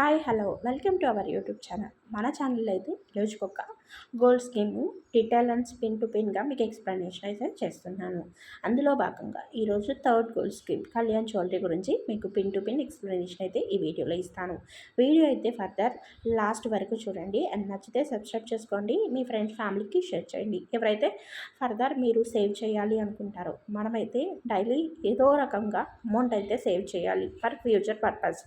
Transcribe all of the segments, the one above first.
Hi hello. Welcome to our YouTube channel. మన channel అయితే రోజుకొక gold scheme detail and spin to పిన్గా మీకు explanation అయితే చేస్తున్నాను. అందులో భాగంగా ఈరోజు third gold scheme Kalyan jewellery గురించి మీకు పిన్ టు పిన్ ఎక్స్ప్లెనేషన్ అయితే ఈ వీడియోలో ఇస్తాను. వీడియో అయితే ఫర్దర్ లాస్ట్ వరకు చూడండి. అండ్ నచ్చితే సబ్స్క్రైబ్ చేసుకోండి. మీ ఫ్రెండ్స్ ఫ్యామిలీకి షేర్ చేయండి. ఎవరైతే ఫర్దర్ మీరు సేవ్ చేయాలి అనుకుంటారో మనమైతే డైలీ ఏదో రకంగా అమౌంట్ అయితే సేవ్ చేయాలి ఫర్ ఫ్యూచర్ పర్పస్.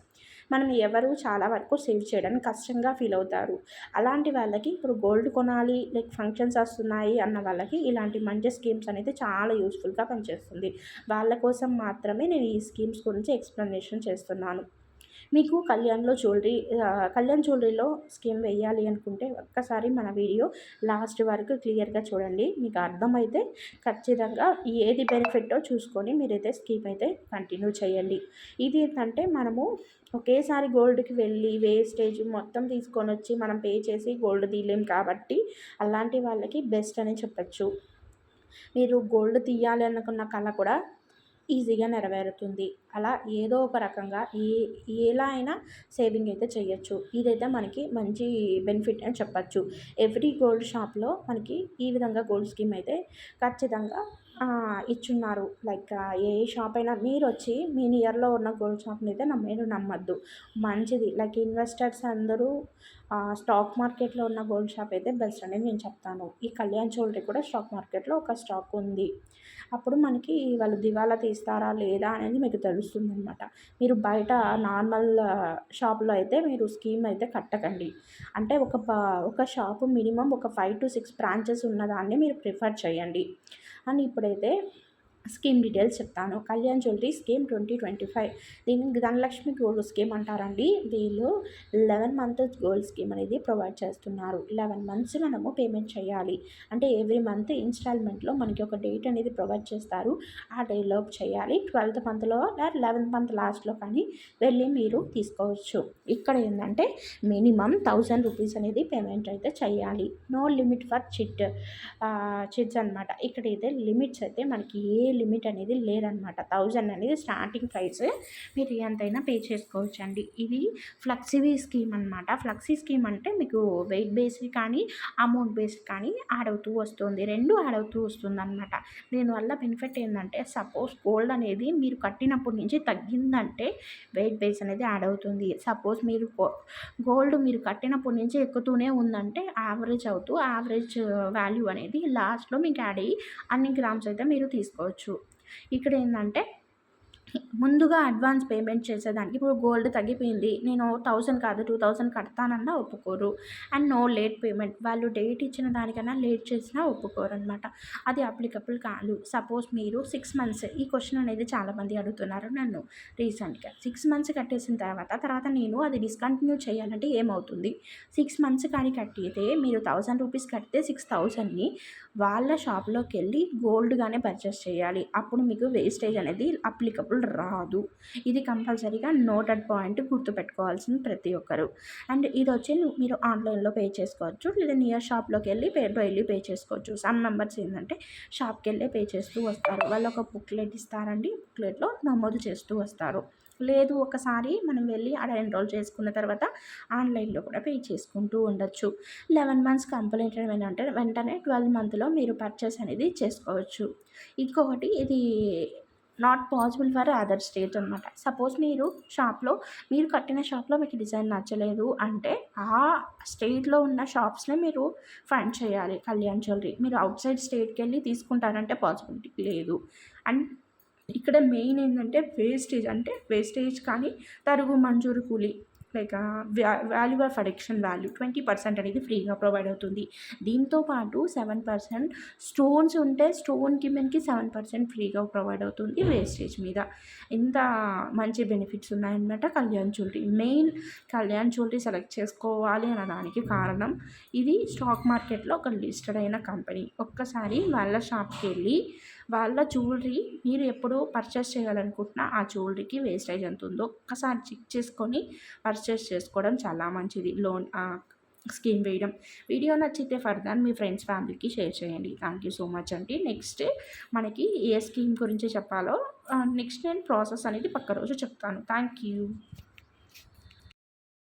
మనం ఎవరు చాలా వరకు సేవ్ చేయడానికి కష్టంగా ఫీల్ అవుతారు. అలాంటి వాళ్ళకి ఇప్పుడు గోల్డ్ కొనాలి లైక్ ఫంక్షన్స్ వస్తున్నాయి అన్న వాళ్ళకి ఇలాంటి మంచి స్కీమ్స్ అనేది చాలా యూస్ఫుల్గా పనిచేస్తుంది. వాళ్ళ కోసం మాత్రమే నేను ఈ స్కీమ్స్ గురించి ఎక్స్ప్లెనేషన్ చేస్తున్నాను. మీకు కళ్యాణ్లో జ్యువెలరీ కళ్యాణ్ జ్యువెలరీలో స్కీమ్ వేయాలి అనుకుంటే ఒక్కసారి మన వీడియో లాస్ట్ వరకు క్లియర్గా చూడండి. మీకు అర్థమైతే ఖచ్చితంగా ఏది బెనిఫిట్టో చూసుకొని మీరైతే స్కీమ్ అయితే కంటిన్యూ చేయండి. ఇది ఏంటంటే మనము ఒకేసారి గోల్డ్కి వెళ్ళి వేస్టేజ్ మొత్తం తీసుకొని వచ్చి మనం పే చేసి గోల్డ్ తీయలేం కాబట్టి అలాంటి వాళ్ళకి బెస్ట్ అని చెప్పచ్చు. మీరు గోల్డ్ తీయాలి అనుకున్న కళ కూడా ఈజీగా నెరవేరుతుంది. అలా ఏదో ఒక రకంగా ఏ ఎలా అయినా సేవింగ్ అయితే చేయొచ్చు. ఇదైతే మనకి మంచి బెనిఫిట్ అని చెప్పచ్చు. ఎవ్రీ గోల్డ్ షాప్లో మనకి ఈ విధంగా గోల్డ్ స్కీమ్ అయితే ఖచ్చితంగా ఇచ్చున్నారు. లైక్ ఏ షాప్ అయినా మీరు వచ్చి మీ నియర్లో ఉన్న గోల్డ్ షాప్ని అయితే మీరు నమ్మద్దు. మంచిది. లైక్ ఇన్వెస్టర్స్ అందరూ స్టాక్ మార్కెట్లో ఉన్న గోల్డ్ షాప్ అయితే బెస్ట్ అనేది నేను చెప్తాను. ఈ కళ్యాణ్ జ్యువెలరీ కూడా స్టాక్ మార్కెట్లో ఒక స్టాక్ ఉంది. అప్పుడు మనకి వాళ్ళు దివాలా తీస్తారా లేదా అనేది మీకు తెలుస్తుంది అనమాట మీరు బయట నార్మల్ షాప్లో అయితే మీరు స్కీమ్ అయితే కట్టకండి. అంటే ఒక ఒక షాపు మినిమం ఒక ఫైవ్ టు సిక్స్ బ్రాంచెస్ ఉన్నదాన్ని మీరు ప్రిఫర్ చేయండి. అండ్ ఇప్పుడైతే స్కీమ్ డీటెయిల్స్ చెప్తాను. Kalyan jewellery scheme twenty twenty five. దీన్ని ధనలక్ష్మి గోల్డ్ స్కీమ్ అంటారండి. వీళ్ళు లెవెన్ మంత్ గోల్డ్ స్కీమ్ అనేది ప్రొవైడ్ చేస్తున్నారు. లెవెన్ మంత్స్ మనము పేమెంట్ చేయాలి. అంటే ఎవ్రీ మంత్ ఇన్స్టాల్మెంట్లో మనకి ఒక డేట్ అనేది ప్రొవైడ్ చేస్తారు. ఆ డేలోపు చేయాలి. ట్వెల్త్ మంత్లో లెవెన్త్ మంత్ లాస్ట్లో కానీ వెళ్ళి మీరు తీసుకోవచ్చు. ఇక్కడ ఏంటంటే మినిమం థౌజండ్ రూపీస్ అనేది పేమెంట్ అయితే చేయాలి. No limit for chit chits అనమాట ఇక్కడైతే లిమిట్స్ అయితే మనకి ఏ లిమిట్ అనేది లేదనమాట. థౌజండ్ అనేది స్టార్టింగ్ ప్రైస్. మీరు ఎంతైనా పే చేసుకోవచ్చు అండి ఇది ఫ్లెక్సీవీ స్కీమ్ అనమాట ఫ్లెక్సీ స్కీమ్ అంటే మీకు వెయిట్ బేస్డ్ కానీ అమౌంట్ బేస్డ్ కానీ యాడ్ అవుతూ వస్తుంది. రెండు యాడ్ అవుతూ వస్తుంది అనమాట దీనివల్ల బెనిఫిట్ ఏంటంటే సపోజ్ గోల్డ్ అనేది మీరు కట్టినప్పటి నుంచి తగ్గిందంటే వెయిట్ బేస్ అనేది యాడ్ అవుతుంది. సపోజ్ మీరు గోల్డ్ మీరు కట్టినప్పటి నుంచి ఎక్కుతూనే ఉందంటే యావరేజ్ అవుతూ యావరేజ్ వాల్యూ అనేది లాస్ట్లో మీకు యాడ్ అయ్యి అన్ని గ్రామ్స్ అయితే మీరు తీసుకోవచ్చు. చేసుకోవచ్చు ఇక్కడ ఏంటంటే ముందుగా అడ్వాన్స్ పేమెంట్ చేసేదానికి ఇప్పుడు గోల్డ్ తగ్గిపోయింది. నేను థౌసండ్ కాదు టూ థౌసండ్ కడతానన్నా ఒప్పుకోరు. And no late payment. వాళ్ళు డేట్ ఇచ్చిన దానికన్నా లేట్ చేసినా ఒప్పుకోరు అనమాట అది అప్లికబుల్ కాదు. సపోజ్ మీరు సిక్స్ మంత్స్ ఈ క్వశ్చన్ అనేది చాలామంది అడుగుతున్నారు నన్ను రీసెంట్గా. సిక్స్ మంత్స్ కట్టేసిన తర్వాత తర్వాత నేను అది డిస్కంటిన్యూ చేయాలంటే ఏమవుతుంది? సిక్స్ మంత్స్ కానీ కట్టితే మీరు థౌసండ్ రూపీస్ కడితే సిక్స్ థౌసండ్ని వాళ్ళ షాప్లోకి వెళ్ళి గోల్డ్గానే పర్చేస్ చేయాలి. అప్పుడు మీకు వేస్టేజ్ అనేది అప్లికబుల్ రాదు. ఇది కంపల్సరీగా నోటెడ్ పాయింట్ గుర్తుపెట్టుకోవాల్సింది ప్రతి ఒక్కరు. అండ్ ఇది వచ్చి మీరు ఆన్లైన్లో పే చేసుకోవచ్చు. లేదా నియర్ షాప్లోకి వెళ్ళి పే డైలీ పే చేసుకోవచ్చు. సమ్ మెంబర్స్ ఏంటంటే షాప్కి వెళ్ళి పే చేస్తూ వస్తారు. వాళ్ళు ఒక బుక్లెట్ ఇస్తారండి. బుక్లెట్లో నమోదు చేస్తూ వస్తారు. లేదు ఒకసారి మనం వెళ్ళి అక్కడ ఎన్రోల్ చేసుకున్న తర్వాత ఆన్లైన్లో కూడా పే చేసుకుంటూ ఉండొచ్చు. లెవెన్ మంత్స్ కంప్లీట్ అంటే వెంటనే ట్వెల్వ్ మంత్లో మీరు పర్చేస్ అనేది చేసుకోవచ్చు. ఇంకొకటి ఇది not possible for other state అనమాట సపోజ్ మీరు షాప్లో మీరు కట్టిన షాప్లో మీకు డిజైన్ నచ్చలేదు అంటే ఆ స్టేట్లో ఉన్న షాప్స్నే మీరు ఫండ్ చేయాలి. కళ్యాణ్ జ్యువెలరీ మీరు అవుట్ సైడ్ స్టేట్కి వెళ్ళి తీసుకుంటారంటే పాసిబిలిటీ లేదు. అండ్ ఇక్కడ మెయిన్ ఏంటంటే వేస్టేజ్ అంటే వేస్టేజ్ కానీ తరుగు మంజూరు కూలి like value of addition value twenty percent అనేది ఫ్రీగా ప్రొవైడ్ అవుతుంది. దీంతో పాటు సెవెన్ పర్సెంట్ స్టోన్స్ ఉంటే స్టోన్కి మనకి సెవెన్ పర్సెంట్ ఫ్రీగా ప్రొవైడ్ అవుతుంది వేస్టేజ్ మీద. ఇంత మంచి బెనిఫిట్స్ ఉన్నాయన్నమాట Kalyan jewellery. Main Kalyan jewellery select చేసుకోవాలి అనడానికి కారణం ఇది స్టాక్ మార్కెట్లో ఒక లిస్టెడ్ అయిన కంపెనీ. ఒక్కసారి వాళ్ళ షాప్కి వెళ్ళి వాళ్ళ జ్యువెలరీ మీరు ఎప్పుడు పర్చేస్ చేయాలనుకుంటున్నా ఆ జ్యువెలరీకి వేస్టేజ్ ఎంత ఉందో ఒక్కసారి చెక్ చేసుకొని పర్చేస్ చేసుకోవడం చాలా మంచిది. లోన్ స్కీమ్ వేయడం. వీడియో నచ్చితే ఫర్దర్ మీ ఫ్రెండ్స్ ఫ్యామిలీకి షేర్ చేయండి. థ్యాంక్ యూ సో మచ్ అండి. నెక్స్ట్ మనకి ఏ స్కీమ్ గురించి చెప్పాలో నెక్స్ట్ నేను ప్రాసెస్ అనేది పక్క రోజు చెప్తాను. Thank you